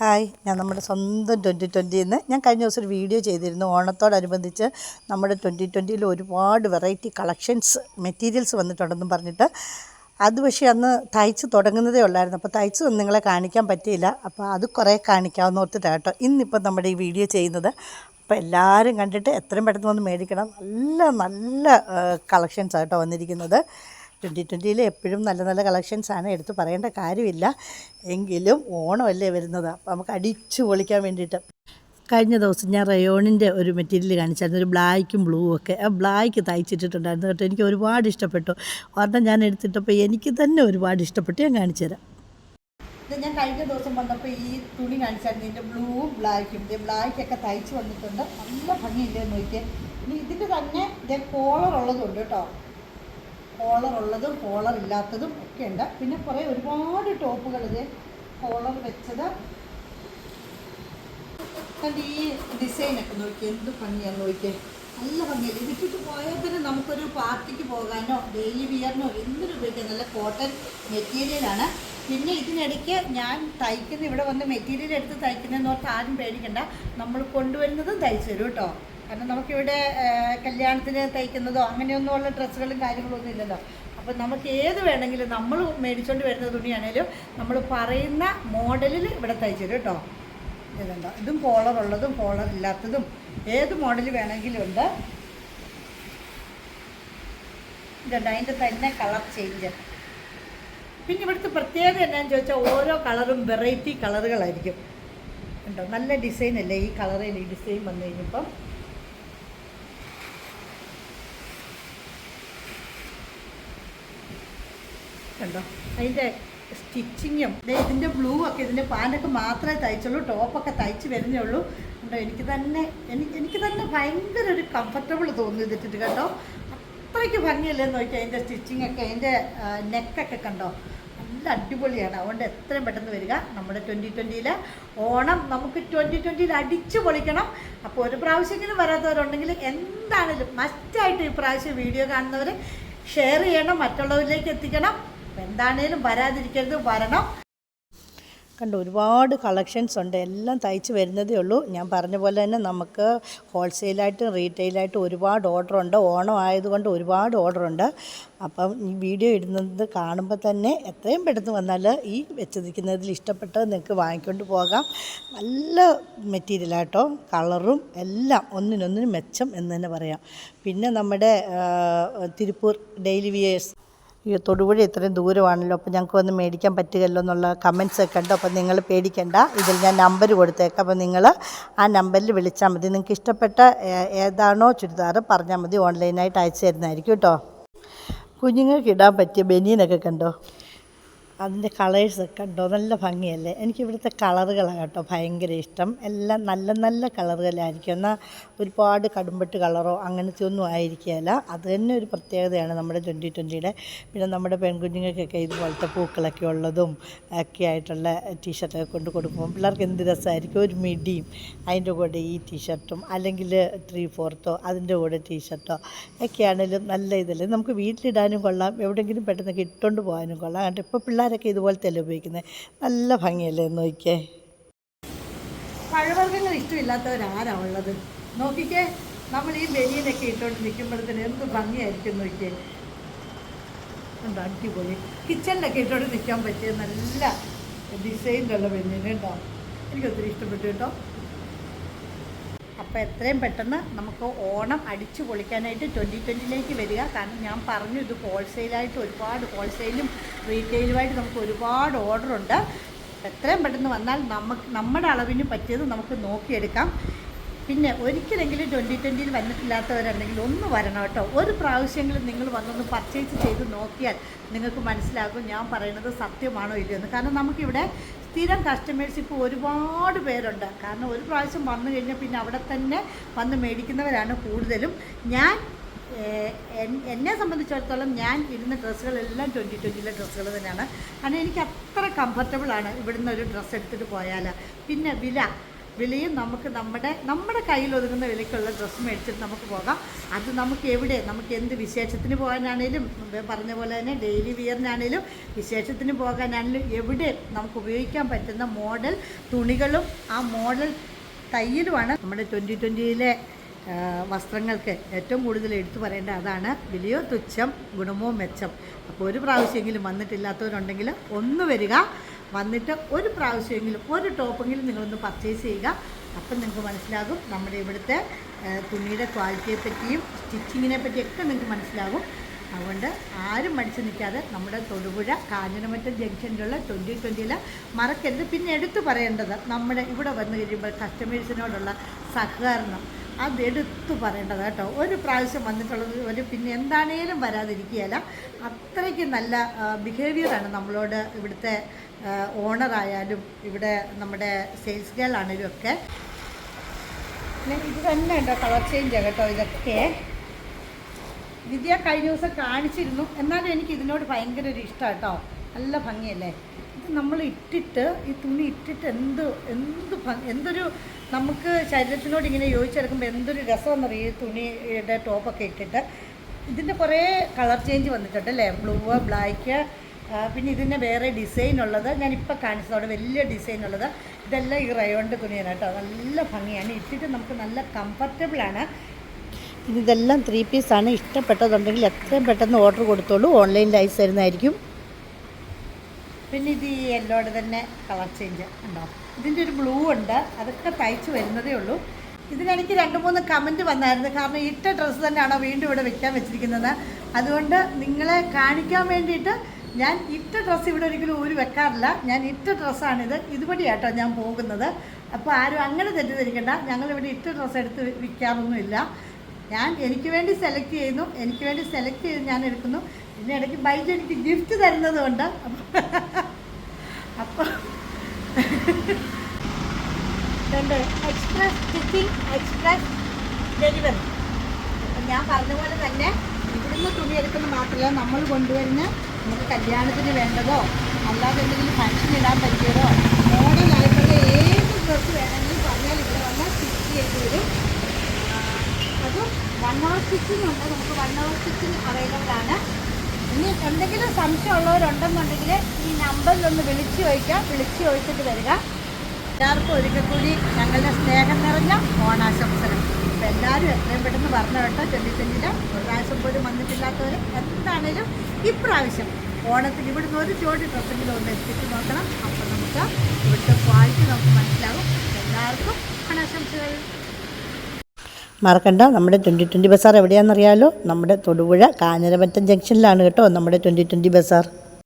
Hi ഞാൻ നമ്മുടെ സ്വന്തം ട്വന്റി ട്വന്റിയിൽ നിന്ന് ഞാൻ കഴിഞ്ഞ ദിവസം ഒരു വീഡിയോ ചെയ്തിരുന്നു. ഓണത്തോടനുബന്ധിച്ച് നമ്മുടെ ട്വന്റി ട്വന്റിയിൽ ഒരുപാട് വെറൈറ്റി കളക്ഷൻസ് മെറ്റീരിയൽസ് വന്നിട്ടുണ്ടെന്നും പറഞ്ഞിട്ട്. അത് പക്ഷേ അന്ന് തയ്ച്ച് തുടങ്ങുന്നതേ ഉള്ളായിരുന്നു. അപ്പോൾ തയ്ച്ച് നിങ്ങളെ കാണിക്കാൻ പറ്റിയില്ല. അപ്പോൾ അത് കുറേ കാണിക്കാമെന്ന് ഓർത്തിട്ടാണ് കേട്ടോ. ഇന്നിപ്പോൾ നമ്മുടെ ഈ വീഡിയോ ചെയ്യുന്നത്. അപ്പോൾ എല്ലാവരും കണ്ടിട്ട് എത്രയും പെട്ടെന്ന് വന്ന് മേടിക്കണം. നല്ല നല്ല കളക്ഷൻസ് ആട്ടോ വന്നിരിക്കുന്നത്. ട്വന്റി ട്വന്റിയിൽ എപ്പോഴും നല്ല നല്ല കളക്ഷൻസാണ് എടുത്ത് പറയേണ്ട കാര്യമില്ല. എങ്കിലും ഓണമല്ലേ വരുന്നത്. അപ്പോൾ നമുക്ക് അടിച്ചു പൊളിക്കാൻ വേണ്ടിയിട്ട്. കഴിഞ്ഞ ദിവസം ഞാൻ റയോണിന്റെ ഒരു മെറ്റീരിയൽ കാണിച്ചായിരുന്നു. ഒരു ബ്ലാക്കും ബ്ലൂവും ഒക്കെ. ആ ബ്ലാക്ക് തയ്ച്ചിട്ടിട്ടുണ്ടായിരുന്നു കേട്ടോ. എനിക്ക് ഒരുപാട് ഇഷ്ടപ്പെട്ടു. ഒരെണ്ണം ഞാൻ എടുത്തിട്ടപ്പോൾ എനിക്ക് തന്നെ ഒരുപാട് ഇഷ്ടപ്പെട്ടു. ഞാൻ കാണിച്ചു തരാം. ഞാൻ കഴിഞ്ഞ ദിവസം വന്നപ്പോൾ ഈ തുണി കാണിച്ചായിരുന്നു. ഇതിന്റെ ബ്ലൂവും ബ്ലാക്കും ഇത് ബ്ലാക്കൊക്കെ തയ്ച്ച് വന്നിട്ടുണ്ട്. നല്ല ഭംഗിയില്ലേ നോക്കിയാൽ ഇനി ഇതിന്റെ തന്നെ ഇതേ കോളർ ഉള്ളതുണ്ട് കേട്ടോ. കോളർ ഉള്ളതും കോളർ ഇല്ലാത്തതും ഒക്കെ ഉണ്ട്. പിന്നെ കുറേ ഒരുപാട് ടോപ്പുകൾ ഇത് കോളർ വെച്ചത്. കണ്ട് ഈ ഡിസൈനൊക്കെ നോക്കി എന്ത് ഭംഗിയാണ് നോക്കിയേ. നല്ല ഭംഗിയല്ലേ? ഇതിട്ടിട്ട് പോയാൽ തന്നെ നമുക്കൊരു പാർട്ടിക്ക് പോകാനോ ഡെയിലി വിയറിനോ എന്തിനും ഉപയോഗിക്കാം. നല്ല കോട്ടൺ മെറ്റീരിയലാണ് പിന്നെ ഇതിനിടയ്ക്ക് ഞാൻ തയ്ക്കുന്ന ഇവിടെ വന്ന് മെറ്റീരിയൽ എടുത്ത് തയ്ക്കുന്നതെന്ന് ഓർത്ത് ആരും പേടിക്കണ്ട. നമ്മൾ കൊണ്ടുവരുന്നതും തയ്ച്ചു തരും കേട്ടോ. കാരണം നമുക്കിവിടെ കല്യാണത്തിന് തയ്ക്കുന്നതോ അങ്ങനെയൊന്നുമുള്ള ഡ്രസ്സുകളും കാര്യങ്ങളൊന്നും ഇല്ലല്ലോ. അപ്പം നമുക്ക് ഏത് വേണമെങ്കിലും നമ്മൾ മേടിച്ചുകൊണ്ട് വരുന്ന തുണിയാണേലും നമ്മൾ പറയുന്ന മോഡലിൽ ഇവിടെ തയ്ച്ചു തരും കേട്ടോ. ഇതുണ്ടോ? ഇതും കോളർ ഉള്ളതും കോളർ ഇല്ലാത്തതും ഏത് മോഡൽ വേണമെങ്കിലും ഉണ്ട്. ഇതുണ്ട് അതിന്റെ തന്നെ കളർ ചേഞ്ച് പിന്നെ ഇവിടുത്തെ പ്രത്യേകത എന്നാന്ന് ചോദിച്ചാൽ ഓരോ കളറും വെറൈറ്റി കളറുകളായിരിക്കും ഉണ്ടോ നല്ല ഡിസൈൻ അല്ലേ ഈ കളറിൽ ഈ ഡിസൈൻ വന്നു കഴിഞ്ഞപ്പം? കണ്ടോ? അതിന്റെ സ്റ്റിച്ചിങ്ങും. ഇതിന്റെ ബ്ലൂ ഒക്കെ ഇതിന്റെ പാന്റൊക്കെ മാത്രമേ തയ്ച്ചുള്ളൂ. ടോപ്പൊക്കെ തയ്ച്ച് വരുന്നേ ഉള്ളൂ. കേട്ടോ എനിക്ക് തന്നെ എനിക്ക് എനിക്ക് തന്നെ ഭയങ്കര ഒരു കംഫർട്ടബിൾ തോന്നി ഇതിട്ടിട്ട് കേട്ടോ അത്രയ്ക്ക് ഭംഗിയല്ലേ നോക്കിയാൽ അതിന്റെ സ്റ്റിച്ചിങ് ഒക്കെ അതിന്റെ നെക്കൊക്കെ കണ്ടോ? നല്ല അടിപൊളിയാണ്. അതുകൊണ്ട് എത്രയും പെട്ടെന്ന് വരിക. നമ്മുടെ ട്വന്റി ട്വന്റിയിൽ ഓണം നമുക്ക് ട്വന്റി ട്വന്റിയിൽ അടിച്ച് പൊളിക്കണം. അപ്പോൾ ഒരു പ്രാവശ്യമെങ്കിലും വരാത്തവരുണ്ടെങ്കിൽ എന്താണെങ്കിലും മസ്റ്റായിട്ട് ഈ പ്രാവശ്യം വീഡിയോ കാണുന്നവർ ഷെയർ ചെയ്യണം. മറ്റുള്ളവരിലേക്ക് എത്തിക്കണം. അപ്പോൾ എന്താണേലും വരാതിരിക്കരുത് വരണം. കണ്ടു ഒരുപാട് കളക്ഷൻസ് ഉണ്ട്. എല്ലാം തയ്ച്ച് വരുന്നതേ ഉള്ളൂ. ഞാൻ പറഞ്ഞ പോലെ തന്നെ നമുക്ക് ഹോൾസെയിലായിട്ടും റീറ്റെയിലായിട്ടും ഒരുപാട് ഓർഡർ ഉണ്ട്. ഓണം ആയതുകൊണ്ട് ഒരുപാട് ഓർഡർ ഉണ്ട്. അപ്പം ഈ വീഡിയോ ഇടുന്നത് കാണുമ്പോൾ തന്നെ എത്രയും പെട്ടെന്ന് വന്നാൽ ഈ വെച്ചിരിക്കുന്നതിൽ ഇഷ്ടപ്പെട്ടത് നിങ്ങൾക്ക് വാങ്ങിക്കൊണ്ട് പോകാം. നല്ല മെറ്റീരിയലാട്ടോ കളറും എല്ലാം ഒന്നിനൊന്നിനും മെച്ചം എന്ന് തന്നെ പറയാം. പിന്നെ നമ്മുടെ തിരുപ്പൂർ ഡെയിലി വിയേഴ്സ് ഈ തൊടുപുഴ ഇത്രയും ദൂരമാണല്ലോ അപ്പോൾ ഞങ്ങൾക്ക് വന്ന് മേടിക്കാൻ പറ്റുകയല്ലോ എന്നുള്ള കമൻസ് ഒക്കെ ഉണ്ട്. അപ്പോൾ നിങ്ങൾ പേടിക്കണ്ട ഇതിൽ ഞാൻ നമ്പർ കൊടുത്തേക്കാം. അപ്പോൾ നിങ്ങൾ ആ നമ്പറിൽ വിളിച്ചാൽ മതി. നിങ്ങൾക്ക് ഇഷ്ടപ്പെട്ട ഏതാണോ ചുരിദാർ പറഞ്ഞാൽ മതി. ഓൺലൈനായിട്ട് അയച്ചു തരുന്നതായിരിക്കും കേട്ടോ. കുഞ്ഞുങ്ങൾക്ക് ഇടാൻ പറ്റിയ ബനിയനൊക്കെ കണ്ടോ? അതിന്റെ കളേഴ്സ് കണ്ടോ? നല്ല ഭംഗിയല്ലേ? എനിക്ക് ഇവിടുത്തെ കളറുകളാണ് കേട്ടോ ഭയങ്കര ഇഷ്ടം. എല്ലാം നല്ല നല്ല കളറുകളായിരിക്കും എന്നാൽ ഒരുപാട് കടുമ്പട്ട് കളറോ അങ്ങനത്തെ ഒന്നും ആയിരിക്കുകയില്ല. അത് തന്നെ ഒരു പ്രത്യേകതയാണ് നമ്മുടെ ട്വന്റി ട്വന്റിയുടെ പിന്നെ നമ്മുടെ പെൺകുഞ്ഞുങ്ങൾക്കൊക്കെ ഇതുപോലത്തെ പൂക്കളൊക്കെ ഉള്ളതും ഒക്കെ ആയിട്ടുള്ള ടീഷർട്ടൊക്കെ കൊണ്ട് കൊടുക്കുമ്പോൾ പിള്ളേർക്ക് എന്ത് രസമായിരിക്കും? ഒരു മിഡിയും അതിന്റെ കൂടെ ഈ ടീഷർട്ടും അല്ലെങ്കിൽ ത്രീ ഫോർത്തോ അതിന്റെ കൂടെ ടീഷർട്ടോ ഒക്കെ ഒക്കെയാണെങ്കിലും നല്ല ഇതല്ലേ? നമുക്ക് വീട്ടിലിടാനും കൊള്ളാം. എവിടെയെങ്കിലും പെട്ടെന്ന് ഇട്ടുകൊണ്ട് പോകാനും കൊള്ളാം. കണ്ടിട്ട് ഇപ്പോൾ പിള്ളേരൊക്കെ ഇതുപോലത്തെ അല്ലേ ഉപയോഗിക്കുന്നത്? നല്ല ഭംഗിയല്ലേ നോക്കിയേ പഴവർഗങ്ങൾ ഇഷ്ടമില്ലാത്തവരാരാ ഉള്ളത്? നോക്കിക്കേ നമ്മൾ ഈ ബനിയനൊക്കെ ഇട്ടുകൊണ്ട് നിൽക്കുമ്പോഴത്തേന് എന്ത് ഭംഗിയായിരിക്കും നോക്കിയേ എന്താ അടിപൊളി. കിച്ചണിലൊക്കെ ഇട്ടുകൊണ്ട് നിൽക്കാൻ പറ്റിയ നല്ല ഡിസൈനിലുള്ള ബനിയൻ കേട്ടോ എനിക്ക് ഒത്തിരി ഇഷ്ടപ്പെട്ടു കേട്ടോ. അപ്പോൾ എത്രയും പെട്ടെന്ന് നമുക്ക് ഓണം അടിച്ചു പൊളിക്കാനായിട്ട് ട്വന്റി ട്വന്റിയിലേക്ക് വരിക. കാരണം ഞാൻ പറഞ്ഞു ഇത് ഹോൾസെയിലായിട്ട് ഒരുപാട് ഹോൾസെയിലും റീറ്റെയിലുമായിട്ട് നമുക്ക് ഒരുപാട് ഓർഡറുണ്ട് എത്രയും പെട്ടെന്ന് വന്നാൽ നമുക്ക് നമ്മുടെ അളവിന് പറ്റിയത് നമുക്ക് നോക്കിയെടുക്കാം. പിന്നെ ഒരിക്കലെങ്കിലും ട്വന്റി ട്വന്റിയിൽ വന്നിട്ടില്ലാത്തവരുണ്ടെങ്കിൽ ഒന്ന് വരണം കേട്ടോ. ഒരു പ്രാവശ്യമെങ്കിലും നിങ്ങൾ വന്നൊന്ന് പർച്ചേസ് ചെയ്ത് നോക്കിയാൽ നിങ്ങൾക്ക് മനസ്സിലാകും ഞാൻ പറയുന്നത് സത്യമാണോ ഇല്ലയോ എന്ന്. കാരണം നമുക്കിവിടെ സ്ഥിരം കസ്റ്റമേഴ്സ് ഇപ്പോൾ ഒരുപാട് പേരുണ്ട്. കാരണം ഒരു പ്രാവശ്യം വന്നു കഴിഞ്ഞാൽ പിന്നെ അവിടെ തന്നെ വന്ന് മേടിക്കുന്നവരാണ് കൂടുതലും. ഞാൻ എന്നെ സംബന്ധിച്ചിടത്തോളം ഞാൻ ഇടുന്ന ഡ്രസ്സുകളെല്ലാം ട്വന്റി ട്വന്റിയിലെ ഡ്രസ്സുകൾ തന്നെയാണ്. കാരണം എനിക്ക് അത്ര കംഫർട്ടബിളാണ് ഇവിടുന്ന് ഒരു ഡ്രസ്സ് എടുത്തിട്ട് പോയാൽ പിന്നെ വില. വിലയും നമുക്ക് നമ്മുടെ നമ്മുടെ കയ്യിൽ ഒതുങ്ങുന്ന വിലയ്ക്കുള്ള ഡ്രസ്സ് മേടിച്ചിട്ട് നമുക്ക് പോകാം. അത് നമുക്ക് എവിടെ നമുക്ക് എന്ത് വിശേഷത്തിന് പോകാനാണേലും പറഞ്ഞ പോലെ തന്നെ ഡെയിലി വിയറിനാണേലും വിശേഷത്തിന് പോകാനാണേലും എവിടെ നമുക്ക് ഉപയോഗിക്കാൻ പറ്റുന്ന മോഡൽ തുണികളും ആ മോഡൽ തയ്യലുമാണ് നമ്മുടെ ട്വന്റി ട്വന്റിയിലെ വസ്ത്രങ്ങൾക്ക് ഏറ്റവും കൂടുതൽ എടുത്തു പറയേണ്ട അതാണ് വിലയോ തുച്ഛം ഗുണമോ മെച്ചം. അപ്പോൾ ഒരു പ്രാവശ്യമെങ്കിലും വന്നിട്ടില്ലാത്തവരുണ്ടെങ്കിൽ ഒന്ന് വരിക. വന്നിട്ട് ഒരു പ്രാവശ്യമെങ്കിലും ഒരു ടോപ്പെങ്കിലും നിങ്ങളൊന്ന് പർച്ചേസ് ചെയ്യുക. അപ്പം നിങ്ങൾക്ക് മനസ്സിലാകും നമ്മുടെ ഇവിടുത്തെ തുണിയുടെ ക്വാളിറ്റിയെ പറ്റിയും സ്റ്റിച്ചിങ്ങിനെ പറ്റിയൊക്കെ നിങ്ങൾക്ക് മനസ്സിലാകും. അതുകൊണ്ട് ആരും മടിച്ചു നിൽക്കാതെ നമ്മുടെ തൊടുപുഴ കാഞ്ഞിരമറ്റം ജംഗ്ഷനിലുള്ള ട്വന്റി ട്വന്റിയിൽ മറക്കരുത്. പിന്നെ എടുത്തു പറയേണ്ടത് നമ്മുടെ ഇവിടെ വന്നു കഴിയുമ്പോൾ കസ്റ്റമേഴ്സിനോടുള്ള സഹകരണം. അത് എടുത്തു പറയേണ്ടത് കേട്ടോ. ഒരു പ്രാവശ്യം വന്നിട്ടുള്ളത് ഒരു പിന്നെ എന്താണേലും വരാതിരിക്കുകയല്ല. അത്രയ്ക്ക് നല്ല ബിഹേവിയറാണ് നമ്മളോട് ഇവിടുത്തെ ഓണറായാലും ഇവിടെ നമ്മുടെ സെയിൽസ് ഗേൾ ആണെങ്കിലും ഒക്കെ ഇത് തന്നെ കേട്ടോ കളർ ചേഞ്ച് കേട്ടോ? ഇതൊക്കെ. വിദ്യ കഴിഞ്ഞ ദിവസം കാണിച്ചിരുന്നു. എന്നാലും എനിക്ക് ഇതിനോട് ഭയങ്കര ഒരു ഇഷ്ടം കേട്ടോ നല്ല ഭംഗിയല്ലേ? ഇത് നമ്മൾ ഇട്ടിട്ട് ഈ തുണി ഇട്ടിട്ട് എന്ത് എന്ത് ഭംഗി എന്തൊരു നമുക്ക് ശരീരത്തിനോട് ഇങ്ങനെ യോജിച്ചെടുക്കുമ്പോൾ എന്തൊരു രസമെന്നറിയ ഈ തുണിയുടെ ടോപ്പൊക്കെ ഇട്ടിട്ട്? ഇതിന്റെ കുറേ കളർ ചേഞ്ച് വന്നിട്ടുണ്ട് അല്ലേ? ബ്ലൂ ബ്ലാക്ക് പിന്നെ ഇതിന്റെ വേറെ ഡിസൈൻ ഉള്ളത്. ഞാനിപ്പോൾ കാണിച്ചതോടെ വലിയ ഡിസൈൻ ഉള്ളത്. ഇതെല്ലാം ഈ റയോണിന്റെ തുണിയാണ് കേട്ടോ. നല്ല ഭംഗിയാണ്. ഇട്ടിട്ട് നമുക്ക് നല്ല കംഫർട്ടബിളാണ് ഇതെല്ലാം ത്രീ പീസാണ് ഇഷ്ടപ്പെട്ടതുണ്ടെങ്കിൽ എത്രയും പെട്ടെന്ന് ഓർഡർ കൊടുത്തോളൂ. ഓൺലൈനിൽ അയച്ചു തരുന്നതായിരിക്കും പിന്നെ ഇത് ഈ എല്ലോടെ തന്നെ കളർ ചേഞ്ച് ഉണ്ടോ? ഇതിന്റെ ഒരു ബ്ലൂ ഉണ്ട്. അതൊക്കെ തയ്ച്ച് വരുന്നതേ ഉള്ളൂ. ഇതിനെനിക്ക് രണ്ട് മൂന്ന് കമന്റ് വന്നായിരുന്നു. കാരണം ഇട്ട ഡ്രസ്സ് തന്നെയാണോ വീണ്ടും ഇവിടെ വെക്കാൻ വെച്ചിരിക്കുന്നത്? അതുകൊണ്ട് നിങ്ങളെ കാണിക്കാൻ വേണ്ടിയിട്ട് ഞാൻ ഇട്ട ഡ്രസ്സ് ഇവിടെ ഒരിക്കലും ഊരി വെക്കാറില്ല. ഞാൻ ഇട്ട ഡ്രസ്സാണിത് ഇതുവഴിയാട്ടോ ഞാൻ പോകുന്നത്. അപ്പോൾ ആരും അങ്ങനെ തെറ്റിദ്ധരിക്കണ്ട. ഞങ്ങളിവിടെ ഇട്ട ഡ്രസ്സ് എടുത്ത് വിൽക്കാറൊന്നുമില്ല. ഞാൻ എനിക്ക് വേണ്ടി സെലക്ട് ചെയ്യുന്നു എനിക്ക് വേണ്ടി സെലക്ട് ചെയ്ത് ഞാൻ എടുക്കുന്നു. പിന്നെ ഇടയ്ക്ക് ബൈജ് എനിക്ക് ഗിഫ്റ്റ് തരുന്നത് കൊണ്ട് അപ്പോൾ രണ്ട് എക്സ്പ്രസ് സ്റ്റിച്ചിങ് എക്സ്പ്രസ് ഡെലിവറി അപ്പം ഞാൻ പറഞ്ഞ പോലെ തന്നെ ഇവിടുന്ന് തുണി എടുക്കുന്ന മാത്രമല്ല നമ്മൾ കൊണ്ടുവരുന്ന നമുക്ക് കല്യാണത്തിന് വേണ്ടതോ അല്ലാതെ എന്തെങ്കിലും ഫംഗ്ഷൻ ഇടാൻ പറ്റിയതോ മോഡലായിട്ടുള്ള ഏത് ഡ്രസ്സ് വേണമെങ്കിലും പറഞ്ഞാൽ ഇവിടെ വന്നാൽ സ്റ്റിച്ച് ചെയ്ത് വരും അതും വൺ അവർ സ്റ്റിച്ചിങ് ഉണ്ട്. നമുക്ക് വൺ അവർ സ്റ്റിച്ചിങ് അവൈലബിൾ ആണ്. ഇനി എന്തെങ്കിലും സംശയമുള്ളവരുണ്ടെന്നുണ്ടെങ്കിൽ ഈ നമ്പറിലൊന്ന് വിളിച്ച് ചോദിക്കാം. വിളിച്ച് ചോദിച്ചിട്ട് വരിക. എല്ലാവർക്കും ഒരിക്കൽ കൂടി ഞങ്ങളുടെ സ്നേഹം നിറഞ്ഞ ഓണാശംസകൾ. അപ്പം എല്ലാവരും എത്രയും പെട്ടെന്ന് പറഞ്ഞു കേട്ടോ. ചെല്ലിച്ചെല്ലില്ല ഒരു പ്രാവശ്യം പോലും വന്നിട്ടില്ലാത്തവർ എന്താണേലും ഇപ്രാവശ്യം ഓണത്തിന് ഇവിടുന്ന് ഒരു ജോഡി ഡ്രസ്സെങ്കിലും ഒന്ന് എത്തിച്ച് നോക്കണം. അപ്പോൾ നമുക്ക് ഇവിടുത്തെ ക്വാളിറ്റി നമുക്ക് മനസ്സിലാവും. എല്ലാവർക്കും ഓണാശംസകൾ. മറക്കണ്ട. നമ്മുടെ ട്വന്റി ട്വന്റി ബസാർ എവിടെയാണെന്നറിയാലോ. നമ്മുടെ തൊടുപുഴ കാഞ്ഞിരമറ്റം ജംഗ്ഷനിലാണ് കേട്ടോ നമ്മുടെ ട്വന്റി ട്വന്റി ബസാർ.